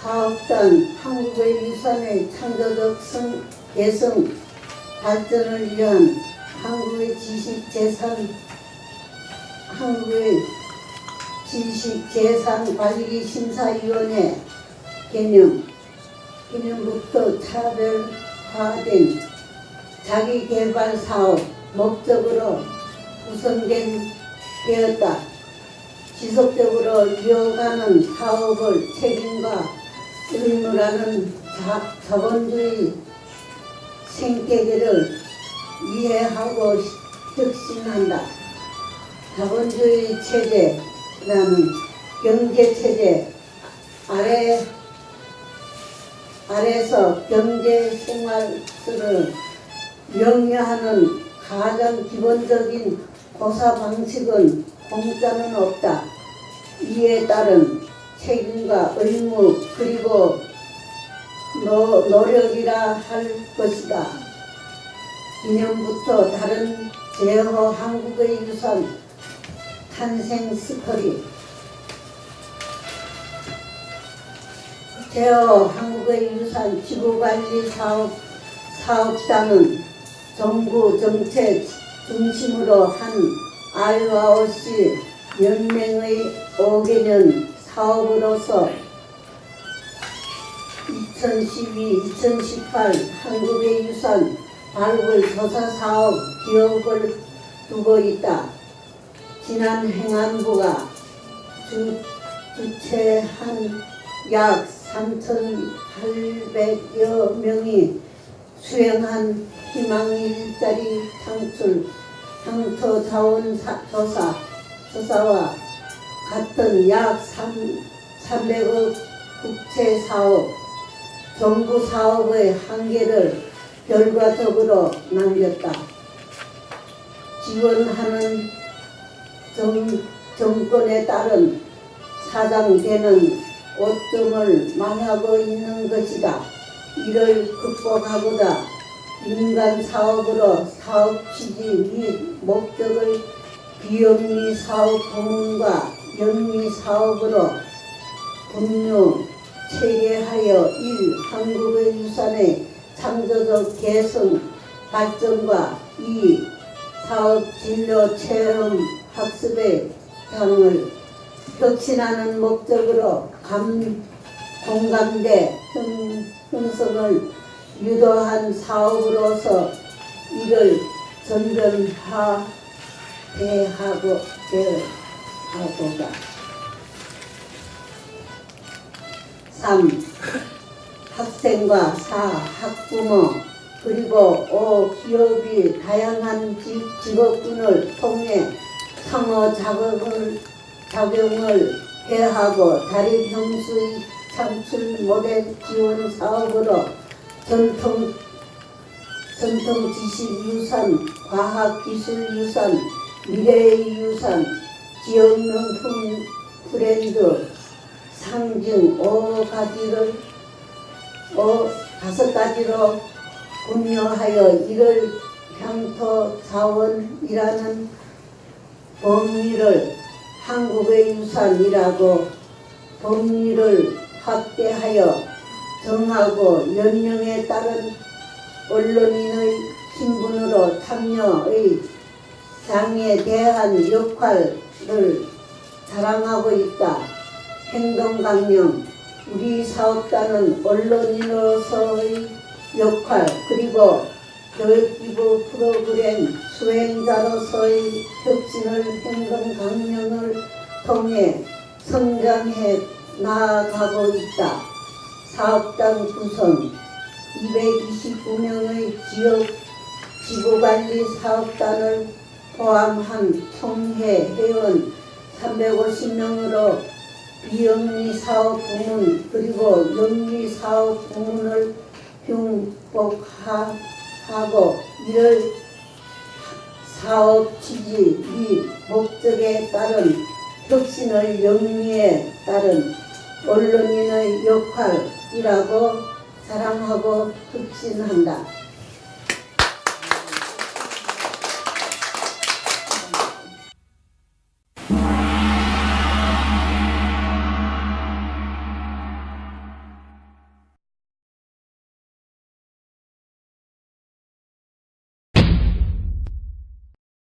사업단 한국의 유산의 창조적 성, 개성 발전을 위한 한국의 지식 재산 한국의 지식재산관리 심사위원회 개념 개념부터 차별화된 자기개발 사업 목적으로 구성된 되었다. 지속적으로 이어가는 사업을 책임과 의무라는 자, 자본주의 생태계를 이해하고 혁신한다. 자본주의 체제라는 경제 체제 아래 아래서 경제 생활을 영위하는 가장 기본적인 고사 방식은 공짜는 없다. 이에 따른 책임과 의무 그리고 노, 노력이라 할 것이다. 기념부터 다른 제허 한국의 유산 탄생 스토리 제허 한국의 유산 지구관리 사업 사업단은 정부 정책 중심으로 한 ROC 연맹의 5개년 사업으로서 2012-2018 한국의 유산 발굴 조사 사업 기업을 두고 있다. 지난 행안부가 주, 주최한 약 3,800여 명이 수행한 희망 일자리 창출 향토 자원 사- 조사 조사와 같은 약 3, 300억 국채 사업 정부 사업의 한계를 결과적으로 남겼다. 지원하는 정, 정권에 따른 사장되는 오점을 만하고 있는 것이다. 이를 극복하고자 민간 사업으로 사업 취지 및 목적을 비영리 사업 부문과 영리 사업으로 분류 체계하여 일 한국의 유산의 창조적 개성 발전과 이 사업 진로 체험 학습의 장을 혁신하는 목적으로 감, 공감대 형, 형성을 유도한 사업으로서 이를 전전하 대하고 대하고가 3. 학생과 4. 학부모 그리고 5. 기업이 다양한 지- 직업군을 통해 상호 자격을, 작용을 해하고 자립 형수의 창출 모델 지원 사업으로 전통 전통 지식 유산, 과학 기술 유산, 미래의 유산, 지역 명품 브랜드 상징 5가지를 어, 다섯 가지로 분류하여 이를 향토 자원이라는 범위를 한국의 유산이라고 범위를 확대하여 정하고 연령에 따른 언론인의 신분으로 참여의 장에 대한 역할을 자랑하고 있다. 행동 강령 우리 사업단은 언론인으로서의 역할 그리고 교육기부 프로그램 수행자로서의 혁신을 행동 강령을 통해 성장해 나아가고 있다. 사업단 구성 229명의 지역 지구관리 사업단을 포함한 총회 회원 350명으로 비영리 사업 부문 그리고 영리 사업 부문을 흉복하고 이를 사업 취지 및 목적에 따른 혁신을 영리에 따른 언론인의 역할이라고 사랑하고 혁신한다.